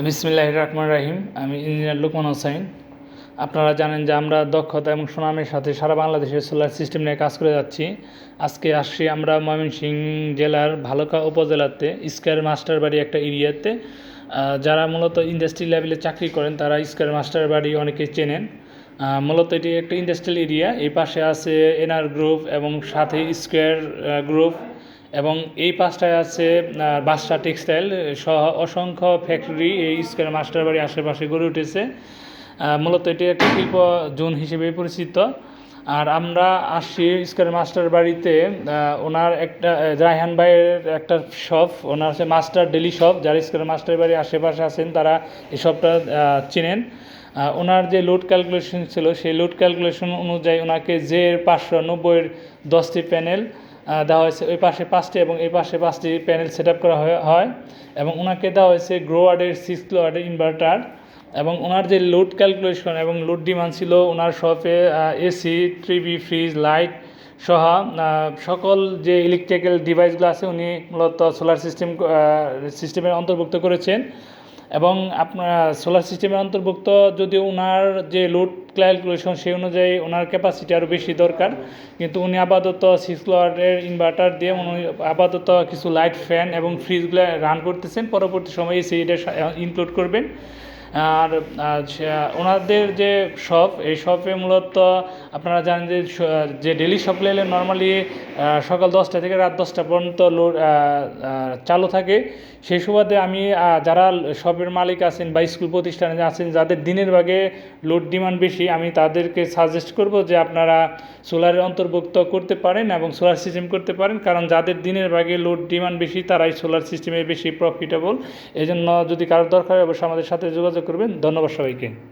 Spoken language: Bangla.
বিসমিল্লাহ রহমান রাহিম। আমি ইঞ্জিনিয়ার লুকমান হোসাইন। আপনারা জানেন যে আমরা দক্ষতা এবং সুনামের সাথে সারা বাংলাদেশের সোলার সিস্টেম নিয়ে কাজ করে যাচ্ছি। আজকে আসছি আমরা ময়মনসিংহ জেলার ভালুকা উপজেলাতে স্কয়ার মাস্টার বাড়ি একটা এরিয়াতে। যারা মূলত ইন্ডাস্ট্রি লেভেলে চাকরি করেন, তারা স্কয়ার মাস্টার বাড়ি অনেকেই চেনেন। মূলত এটি একটা ইন্ডাস্ট্রিয়াল এরিয়া এই পাশে আছে এনআর গ্রুপ এবং সাথে স্কোয়ার গ্রুপ এবং এই পাশটায় আছে আহ, বাদশা টেক্সটাইল সহ অসংখ্য ফ্যাক্টরি এই স্কোয়ার মাস্টার বাড়ির আশেপাশে গড়ে উঠেছে। মূলত এটি একটা শিল্প জোন হিসেবে পরিচিত। আর আমরা আসছি স্কোয়ার মাস্টার বাড়িতে ওনার একটা রায়হান ভাইয়ের একটা শপ ওনার হচ্ছে মাস্টার ডেলি শপ যারা স্কোয়ার মাস্টার বাড়ির আশেপাশে আছেন তারা এই শপটা চেনেন। ওনার যে লোড ক্যালকুলেশন ছিল সেই লোড ক্যালকুলেশন অনুযায়ী ওনাকে যে পাঁচশো নব্বইয়ের দশটি প্যানেল দেওয়া হয়েছে। ওই পাশে পাঁচটি এবং এই পাশে পাঁচটি প্যানেল সেট করা হয়- এবং ওনাকে দেওয়া হয়েছে গ্রোয়ার্ডের সিক্স কিলোয়ার্ডের ইনভার্টার এবং ওনার যে লোড ক্যালকুলেশন এবং লোড ডিমান্ড ছিল ওনার শপে এসি টিভি ফ্রিজ, লাইট সহ সকল যে ইলেকট্রিক্যাল ডিভাইসগুলো আছে, উনি মূলত সোলার সিস্টেম সিস্টেমের অন্তর্ভুক্ত করেছেন। এবং আপনার সোলার সিস্টেমের অন্তর্ভুক্ত যদি ওনার যে লোড ক্যালকুলেশন সেই অনুযায়ী ওনার ক্যাপাসিটি আরও বেশি দরকার। কিন্তু উনি আপাতত সিক্স ওয়ার্ডের ইনভার্টার দিয়ে উনি আপাতত কিছু লাইট ফ্যান এবং ফ্রিজগুলো রান করতেছেন। পরবর্তী সময়ে সেইটা ইনক্লুড করবেন। আর ওনাদের যে শপ, এই শপে মূলত আপনারা জানেন যে যে ডেলি শপ লেলে নর্মালি সকাল দশটা থেকে রাত দশটা পর্যন্ত লোড চালু থাকে। সেই সুবাদে আমি যারা শপের মালিক আছেন বা স্কুল প্রতিষ্ঠানে আছেন, যাদের দিনের ভাগে লোড ডিমান্ড বেশি, আমি তাদেরকে সাজেস্ট করব যে আপনারা সোলারের অন্তর্ভুক্ত করতে পারেন এবং সোলার সিস্টেম করতে পারেন, কারণ যাদের দিনের ভাগে লোড ডিমান্ড বেশি, তারাই সোলার সিস্টেমে বেশি প্রফিটেবল এই জন্য যদি কারোর দরকার হয়, অবশ্যই আমাদের সাথে যোগাযোগ করবেন। ধন্যবাদ সবাইকে।